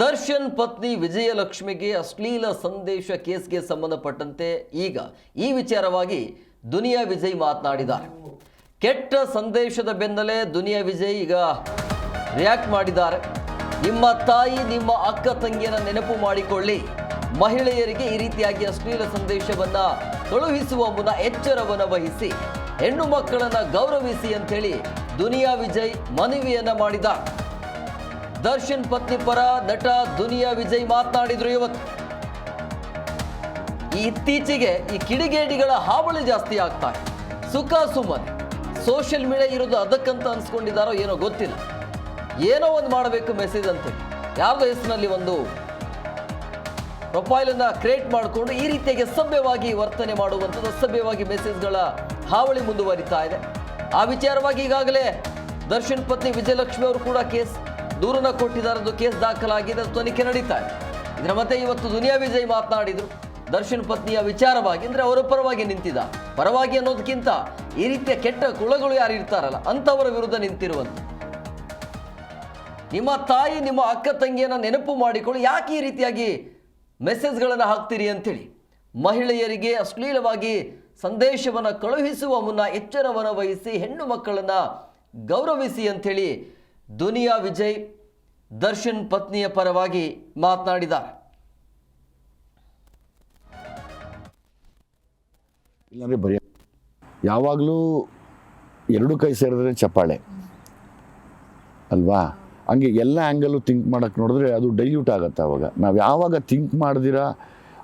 ದರ್ಶನ್ ಪತ್ನಿ ವಿಜಯಲಕ್ಷ್ಮಿಗೆ ಅಶ್ಲೀಲ ಸಂದೇಶ ಕೇಸ್ಗೆ ಸಂಬಂಧಪಟ್ಟಂತೆ ಈಗ ಈ ವಿಚಾರವಾಗಿ ದುನಿಯಾ ವಿಜಯ್ ಮಾತನಾಡಿದ್ದಾರೆ. ಕೆಟ್ಟ ಸಂದೇಶದ ಬೆನ್ನಲ್ಲೇ ದುನಿಯಾ ವಿಜಯ್ ಈಗ ರಿಯಾಕ್ಟ್ ಮಾಡಿದ್ದಾರೆ. ನಿಮ್ಮ ತಾಯಿ, ನಿಮ್ಮ ಅಕ್ಕ ತಂಗಿಯನ್ನ ನೆನಪು ಮಾಡಿಕೊಳ್ಳಿ. ಮಹಿಳೆಯರಿಗೆ ಈ ರೀತಿಯಾಗಿ ಅಶ್ಲೀಲ ಸಂದೇಶವನ್ನು ಕಳುಹಿಸುವ ಮುನ್ನ ಎಚ್ಚರವನ್ನು ವಹಿಸಿ, ಹೆಣ್ಣು ಮಕ್ಕಳನ್ನ ಗೌರವಿಸಿ ಅಂತೇಳಿ ದುನಿಯಾ ವಿಜಯ್ ಮನವಿಯನ್ನ ಮಾಡಿದ್ದಾರೆ. ದರ್ಶನ್ ಪತ್ನಿ ಪರ ನಟ ದುನಿಯಾ ವಿಜಯ್ ಮಾತನಾಡಿದ್ರು ಇವತ್ತು. ಈ ಇತ್ತೀಚೆಗೆ ಈ ಕಿಡಿಗೇಡಿಗಳ ಹಾವಳಿ ಜಾಸ್ತಿ ಆಗ್ತಾ ಇದೆ. ಸುಖ ಸುಮ್ಮನೆ. ಸೋಷಿಯಲ್ ಮೀಡಿಯಾ ಇರೋದು ಅದಕ್ಕಂತ ಅನ್ಸ್ಕೊಂಡಿದ್ದಾರೋ ಏನೋ ಗೊತ್ತಿಲ್ಲ. ಏನೋ ಒಂದು ಮಾಡಬೇಕು ಮೆಸೇಜ್ ಅಂತ ಯಾವುದೋ ಹೆಸರಿನಲ್ಲಿ ಒಂದು ಪ್ರೊಫೈಲನ್ನು ಕ್ರಿಯೇಟ್ ಮಾಡಿಕೊಂಡು ಈ ರೀತಿಯಾಗಿ ಸಭ್ಯವಾಗಿ ವರ್ತನೆ ಮಾಡುವಂಥದ್ದು, ಅಸಭ್ಯವಾಗಿ ಮೆಸೇಜ್ಗಳ ಹಾವಳಿ ಮುಂದುವರಿತಾ ಇದೆ. ಆ ವಿಚಾರವಾಗಿ ಈಗಾಗಲೇ ದರ್ಶನ್ ಪತ್ನಿ ವಿಜಯಲಕ್ಷ್ಮಿ ಅವರು ಕೂಡ ಕೇಸ್ ದೂರನ್ನ ಕೊಟ್ಟಿದ್ದಾರೆ ಅದು ಕೇಸ್ ದಾಖಲಾಗಿದೆ ತನಿಖೆ ನಡೀತಾ ಇದೆ. ಇದರ ಮತ್ತೆ ಇವತ್ತು ದುನಿಯಾ ವಿಜಯ್ ಮಾತನಾಡಿದ್ರು. ದರ್ಶನ್ ಪತ್ನಿಯ ವಿಚಾರವಾಗಿ ಅಂದ್ರೆ ಅವರ ಪರವಾಗಿ ನಿಂತಿದ್ದ ಪರವಾಗಿ ಅನ್ನೋದಕ್ಕಿಂತ ಈ ರೀತಿಯ ಕೆಟ್ಟ ಕುಳಗಳು ಯಾರು ಇರ್ತಾರಲ್ಲ, ಅಂಥವರ ವಿರುದ್ಧ ನಿಂತಿರುವಂತ. ನಿಮ್ಮ ತಾಯಿ, ನಿಮ್ಮ ಅಕ್ಕ ತಂಗಿಯನ್ನ ನೆನಪು ಮಾಡಿಕೊಳ್ಳಿ, ಯಾಕೆ ಈ ರೀತಿಯಾಗಿ ಮೆಸೇಜ್ಗಳನ್ನು ಹಾಕ್ತೀರಿ ಅಂತೇಳಿ. ಮಹಿಳೆಯರಿಗೆ ಅಶ್ಲೀಲವಾಗಿ ಸಂದೇಶವನ್ನು ಕಳುಹಿಸುವ ಮುನ್ನ ಎಚ್ಚರವನ್ನು ವಹಿಸಿ ಹೆಣ್ಣು ಮಕ್ಕಳನ್ನು ಗೌರವಿಸಿ ಅಂಥೇಳಿ ದುನಿಯಾ ವಿಜಯ್ ದರ್ಶನ್ ಪತ್ನಿಯ ಪರವಾಗಿ ಮಾತನಾಡಿದ್ದಾರೆ. ಇಲ್ಲಾಂದರೆ ಬರೆಯ ಯಾವಾಗಲೂ ಎರಡು ಕೈ ಸೇರಿದ್ರೆ ಚಪ್ಪಾಳೆ. ಅಲ್ವಾ? ಹಂಗೆ ಎಲ್ಲ ಆ್ಯಂಗಲ್ಲು ಥಿಂಕ್ ಮಾಡೋಕ್ಕೆ ನೋಡಿದ್ರೆ ಅದು ಡೈಲ್ಯೂಟ್ ಆಗುತ್ತೆ ಅವಾಗ. ನಾವು ಯಾವಾಗ ಥಿಂಕ್ ಮಾಡ್ದಿರಾ,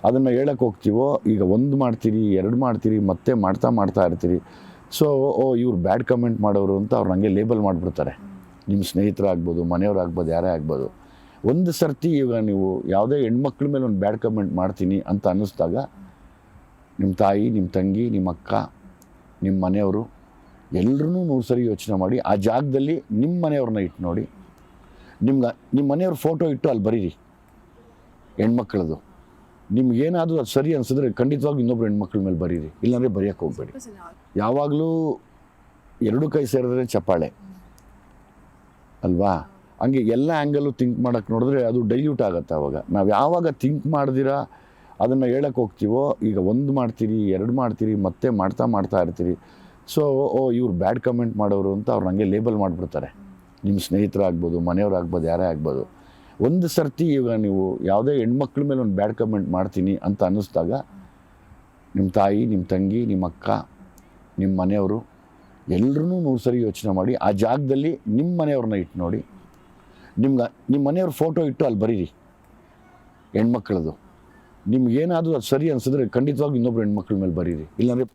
ಅದನ್ನು ಹೇಳಕ್ಕೆ ಹೋಗ್ತೀವೋ, ಈಗ ಒಂದು ಮಾಡ್ತೀರಿ, ಎರಡು ಮಾಡ್ತೀರಿ, ಮತ್ತೆ ಮಾಡ್ತಾ ಮಾಡ್ತಾ ಇರ್ತೀರಿ. ಸೊ ಓ, ಇವ್ರು ಬ್ಯಾಡ್ ಕಮೆಂಟ್ ಮಾಡೋರು ಅಂತ ಅವ್ರು ಹಂಗೆ ಲೇಬಲ್ ಮಾಡಿಬಿಡ್ತಾರೆ. ನಿಮ್ಮ ಸ್ನೇಹಿತರಾಗ್ಬೋದು ಮನೆಯವರಾಗ್ಬೋದು ಯಾರೇ ಆಗ್ಬೋದು ಒಂದು ಸರ್ತಿ ಈಗ ನೀವು ಯಾವುದೇ ಹೆಣ್ಮಕ್ಳ ಮೇಲೆ ಒಂದು ಬ್ಯಾಡ್ ಕಮೆಂಟ್ ಮಾಡ್ತೀನಿ ಅಂತ ಅನ್ನಿಸ್ದಾಗ ನಿಮ್ಮ ತಾಯಿ ನಿಮ್ಮ ತಂಗಿ ನಿಮ್ಮ ಅಕ್ಕ ನಿಮ್ಮ ಮನೆಯವರು ಎಲ್ಲರೂ ನೂರು ಸರಿ ಯೋಚನೆ ಮಾಡಿ ಆ ಜಾಗದಲ್ಲಿ ನಿಮ್ಮ ಮನೆಯವ್ರನ್ನ ಇಟ್ಟು ನೋಡಿ. ನಿಮ್ಗೆ ನಿಮ್ಮ ಮನೆಯವ್ರ ಫೋಟೋ ಇಟ್ಟು ಅಲ್ಲಿ ಬರೀರಿ ಹೆಣ್ಮಕ್ಳದು. ನಿಮ್ಗೇನಾದರೂ ಅದು ಸರಿ ಅನಿಸಿದ್ರೆ ಖಂಡಿತವಾಗಿ ಇನ್ನೊಬ್ರು ಹೆಣ್ಮಕ್ಳ ಮೇಲೆ ಬರೀರಿ ಇಲ್ಲಾಂದರೆ ಬರೆಯೋಕ್ಕೆ ಹೋಗ್ಬೇಡಿ. ಯಾವಾಗಲೂ ಎರಡು ಕೈ ಸೇರಿದ್ರೆ ಚಪ್ಪಾಳೆ. ಅಲ್ವಾ? ಹಂಗೆ ಎಲ್ಲ ಆ್ಯಂಗಲ್ಲು ಥಿಂಕ್ ಮಾಡೋಕ್ಕೆ ನೋಡಿದ್ರೆ ಅದು ಡೈಲ್ಯೂಟ್ ಆಗುತ್ತೆ ಅವಾಗ. ನಾವು ಯಾವಾಗ ಥಿಂಕ್ ಮಾಡ್ದಿರಾ, ಅದನ್ನು ಹೇಳಕ್ಕೆ ಹೋಗ್ತೀವೋ, ಈಗ ಒಂದು ಮಾಡ್ತೀರಿ, ಎರಡು ಮಾಡ್ತೀರಿ, ಮತ್ತೆ ಮಾಡ್ತಾ ಮಾಡ್ತಾ ಇರ್ತೀರಿ. ಸೊ ಓ, ಇವ್ರು ಬ್ಯಾಡ್ ಕಮೆಂಟ್ ಮಾಡೋರು ಅಂತ ಅವ್ರು ಹಂಗೆ ಲೇಬಲ್ ಮಾಡಿಬಿಡ್ತಾರೆ. ನಿಮ್ಮ ಸ್ನೇಹಿತರಾಗ್ಬೋದು ಮನೆಯವರಾಗ್ಬೋದು ಯಾರೇ ಆಗ್ಬೋದು. ಒಂದು ಸರ್ತಿ ಈಗ ನೀವು ಯಾವುದೇ ಹೆಣ್ಮಕ್ಳ ಮೇಲೆ ಒಂದು ಬ್ಯಾಡ್ ಕಮೆಂಟ್ ಮಾಡ್ತೀನಿ ಅಂತ ಅನ್ನಿಸ್ದಾಗ ನಿಮ್ಮ ತಾಯಿ ನಿಮ್ಮ ತಂಗಿ ನಿಮ್ಮ ಅಕ್ಕ ನಿಮ್ಮ ಮನೆಯವರು ಎಲ್ಲರೂ ನೂರು ಸರಿ ಯೋಚನೆ ಮಾಡಿ, ಆ ಜಾಗದಲ್ಲಿ ನಿಮ್ಮ ಮನೆಯವ್ರನ್ನ ಇಟ್ಟು ನೋಡಿ. ನಿಮ್ಗೆ ನಿಮ್ಮ ಮನೆಯವ್ರ ಫೋಟೋ ಇಟ್ಟು ಅಲ್ಲಿ ಬರೀರಿ, ಹೆಣ್ಮಕ್ಳದು. ನಿಮ್ಗೇನಾದರೂ ಅದು ಸರಿ ಅನ್ಸಿದ್ರೆ ಖಂಡಿತವಾಗಿ ಇನ್ನೊಬ್ರು ಹೆಣ್ಮಕ್ಳ ಮೇಲೆ ಬರೀರಿ. ಇಲ್ಲಾಂದರೆ